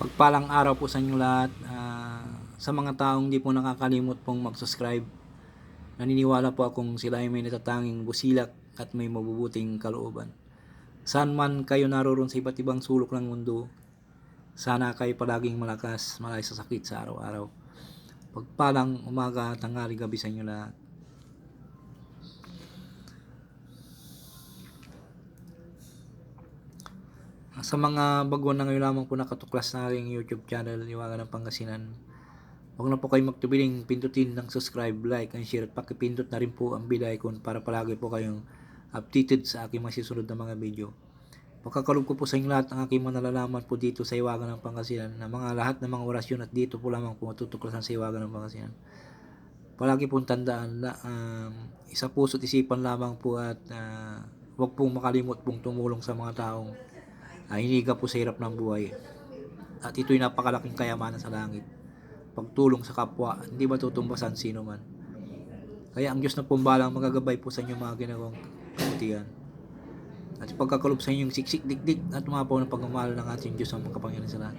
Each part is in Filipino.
Pagpalang araw po sa inyo lahat. Ah, sa mga taong di po nakakalimot pong mag-subscribe, naniniwala po akong sila ay may natatanging busilak at may mabubuting kalooban. Saan man kayo naroon sa iba't ibang sulok ng mundo, sana kayo palaging malakas, malay sa sakit sa araw-araw. Pagpalang umaga, tanghali, gabi sa inyo lahat. Sa mga baguhan na ngayon lamang po nakatuklas na aking YouTube channel, Iwaga ng Pangasinan. Huwag na po kayo magtubiling pindutin ng subscribe, like, and share at pakipindot na rin po ang bell icon para palagi po kayong updated sa aking masisunod na mga video. Pagkakalob ko po sa inyo lahat ang aking mga nalalaman po dito sa Iwaga ng Pangasinan na mga lahat ng mga orasyon at dito po lamang po matutuklasan sa Iwaga ng Pangasinan. Palagi pong tandaan na um, isa puso't isipan lamang po at uh, huwag pong makalimot pong tumulong sa mga taong ay hiniga po sa hirap ng buhay. At ito'y napakalaking kayamanan sa langit. Pagtulong sa kapwa, hindi matutumbasan sino man. Kaya ang Diyos na pumbalang magagabay po sa inyong mga ginawang kabutihan. At pagkakalob sa inyong siksik dikdik at umapaw ng pagmamahal ng ating Diyos ang makapangyarihan sa lahat.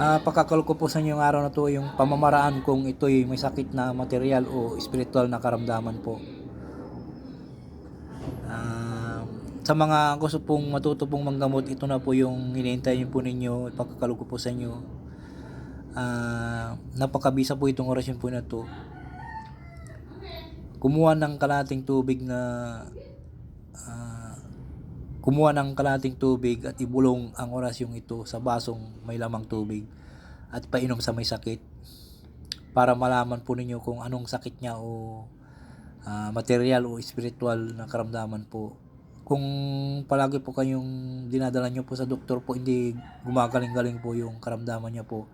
Ah, pagkakal ko po sa inyo ng araw na to yung pamamaraan kung ito'y may sakit na material o spiritual na karamdaman po. Ah, sa mga gusto pong matuto pong manggamot, ito na po yung hinihintay niyo po ninyo, pagkakalo ko po sa inyo. Ah, napakabisa po itong orasyon po na to. Kumuha ng kalating tubig na ah, kumuha ng kalating tubig at ibulong ang orasyong ito sa basong may lamang tubig at painom sa may sakit para malaman po ninyo kung anong sakit niya o ah, material o spiritual na karamdaman po. Kung palagi po kayong dinadala nyo po sa doktor po, hindi gumagaling-galing po yung karamdaman niya po.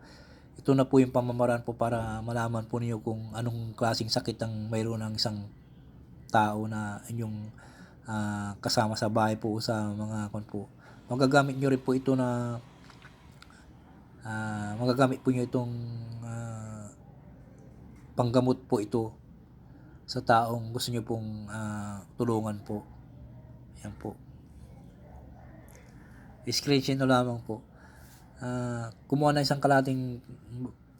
Ito na po yung pamamaraan po para malaman po ninyo kung anong klaseng sakit ang mayroon ng isang tao na inyong ah, kasama sa bahay po sa mga kon po. Magagamit nyo rin po ito na ah, magagamit po nyo itong ah, panggamot po ito sa taong gusto nyo pong ah, tulungan po. Yan po. Screenshot na lamang po. Ah, kumuha na isang kalating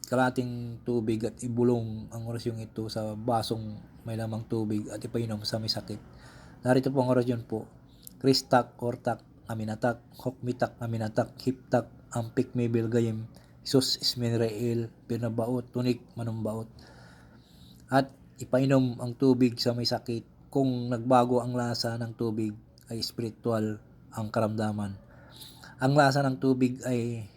kalating tubig at ibulong ang orasyong ito sa basong may lamang tubig at ipainom sa may sakit. Narito po ang orasyon po. Kristak, Ortak, Aminatak, Hokmitak, Aminatak, Hiptak, Ampik, Mebel, Gayem, Isus, Ismenrael, Pinabaot, Tunik, Manumbaot. At ipainom ang tubig sa may sakit. Kung nagbago ang lasa ng tubig ay spiritual ang karamdaman. Ang lasa ng tubig ay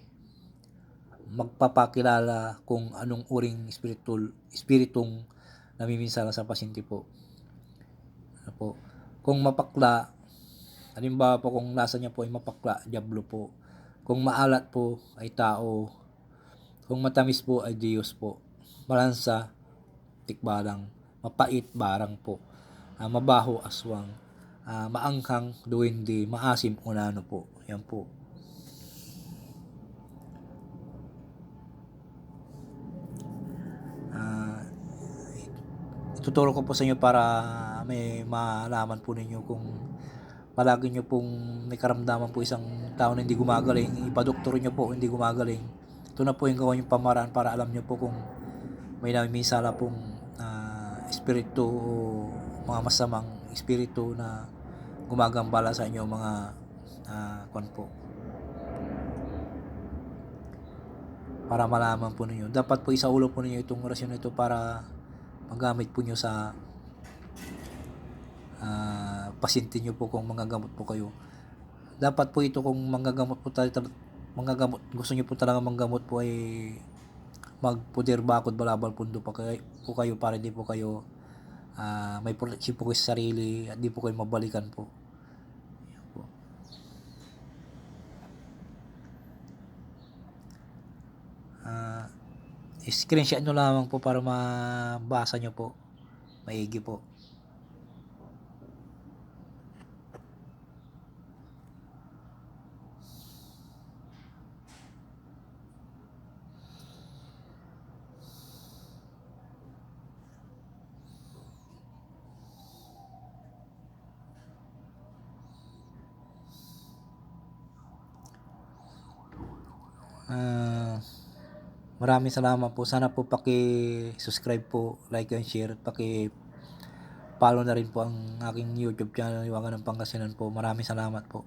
magpapakilala kung anong uring spiritual, spiritong namiminsala sa pasyente po. Ano po. Kung mapakla, halimbawa po kung lasa niya po ay mapakla, diablo po. Kung maalat po ay tao. Kung matamis po ay Diyos po. Malansa, tikbalang. Mapait, barang po. Ah, mabaho, aswang. Ah, maanghang, duwende. Maasim, unano po. Yan po. Ah, ituturo ko po sa inyo para may malaman po ninyo kung palagi nyo pong may karamdaman po isang tao na hindi gumagaling, ipadoktor nyo po hindi gumagaling. Ito na po yung gawin yung pamaraan para alam nyo po kung may namimisala pong ah, espiritu o mga masamang espiritu na gumagambala sa inyo mga uh, kwan po. Para malaman po ninyo. Dapat po isaulo po ninyo itong orasyon na ito para magamit po nyo sa ah, pasyente nyo po kung manggagamot po kayo. Dapat po ito kung manggagamot po tayo, manggagamot, gusto nyo po talaga manggamot po ay magpudir bakod balabal pundo pa kayo, po kayo para di po kayo ah, may protection po kayo sa sarili at di po kayo mabalikan po. Po. Ah, screenshot nyo lamang po para mabasa nyo po. Maigi po. Ah, maraming salamat po. Sana po paki-subscribe po, like and share, at paki-follow na rin po ang aking YouTube channel, Iwagan ng Pangasinan po. Maraming salamat po.